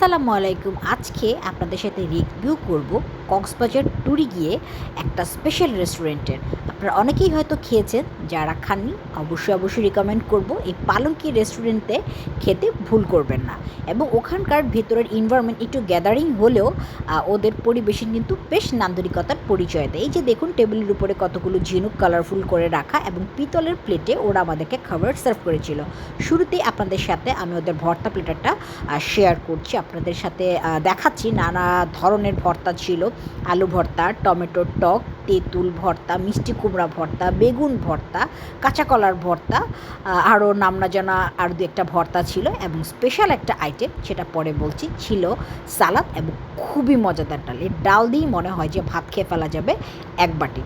আসসালামু আলাইকুম। আজকে আপনাদের সাথে রিভিউ করব কক্সবাজার ট্যুরে গিয়ে একটা স্পেশাল রেস্টুরেন্টের আপনারা অনেকেই হয়তো খেয়েছেন, যারা খাননি, অবশ্যই অবশ্যই রিকমেন্ড করব। এই পালঙ্কি রেস্টুরেন্টে খেতে ভুল করবেন না। এবং ওখানকার ভেতরের ইনভায়রনমেন্ট একটু গ্যাদারিং হলেও ওদের পরিবেশন কিন্তু বেশ নান্দনিকতার পরিচয় দেয়। এই যে দেখুন, টেবিলের উপরে কতগুলো ঝিনুক কালারফুল করে রাখা এবং পিতলের প্লেটে ওরা আমাদেরকে খাবার সার্ভ করেছিল। শুরুতেই আপনাদের সাথে আমি ওদের ভর্তা প্লেটারটা শেয়ার করছি। আপনাদের সাথে দেখাচ্ছি নানা ধরনের ভর্তা ছিল আলু ভর্তা, টমেটোর টক, তেঁতুল ভর্তা, মিষ্টি কুমড়া ভর্তা, বেগুন ভর্তা, কাঁচা কলার ভর্তা আরও নামনা জানা আর দু একটা ভর্তা ছিল এবং স্পেশাল একটা আইটেম সেটা পরে বলছি, ছিল সালাদ এবং খুবই মজাদার ডাল। এই ডাল দিয়েই মনে হয় যে ভাত খেয়ে ফেলা যাবে এক বাটি।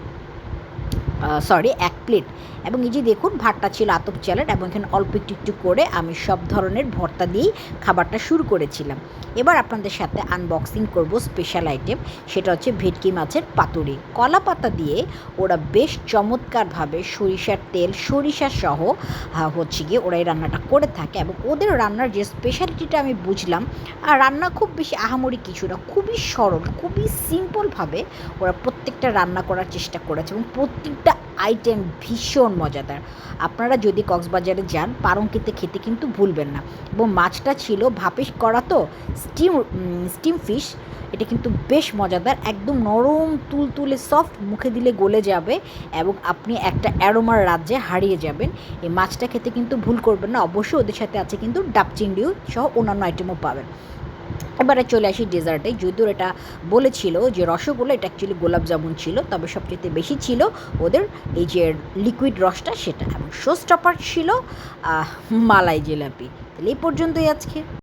সরি এক প্লেট এবং এই যে দেখুন, ভাতটা ছিল আতপ চালের, এবং এখানে অল্প একটু একটু করে আমি সব ধরনের ভর্তা দিয়েই খাবারটা শুরু করেছিলাম। এবার আপনাদের সাথে আনবক্সিং করব স্পেশাল আইটেম সেটা হচ্ছে ভেটকি মাছের পাতুরি। কলা পাতা দিয়ে ওরা বেশ চমৎকারভাবে সরিষার তেল, সরিষা সহ হচ্ছে গিয়ে ওরা এই রান্নাটা করে থাকে। এবং ওদের রান্নার যে স্পেশালিটিটা আমি বুঝলাম, আর রান্না খুব বেশি আহামরি কিছু না, খুবই সরল, খুবই সিম্পলভাবে ওরা প্রত্যেকটা রান্না করার চেষ্টা করেছে। এবং প্রত্যেকটা আইটেম ভীষণ মজাদার। আপনারা যদি কক্সবাজারে যান, পারঙ্কিতে খেতে কিন্তু ভুলবেন না। এবং মাছটা ছিল ভাপে করা তো স্টিম স্টিম ফিশ এটা কিন্তু বেশ মজাদার, একদম নরম, তুলতুলে সফট মুখে দিলে গলে যাবে এবং আপনি একটা অ্যারোমার রাজ্যে হারিয়ে যাবেন। এই মাছটা খেতে কিন্তু ভুল করবেন না, অবশ্যই ওদের সাথে আছে কিন্তু ডাব চিংড়িও সহ অন্যান্য আইটেমও পাবেন। এবারে চলে আসি ডেজার্টে। যদিও এটা বলেছিল যে রসগোল্লা, এটা অ্যাকচুয়ালি গোলাপ জামুন ছিল, তবে সবচেয়ে বেশি ছিল ওদের এই যে লিকুইড রসটা সেটা এবং শোস্টপার ছিল মালাই জিলাপি। তাহলে এই পর্যন্তই আজকে।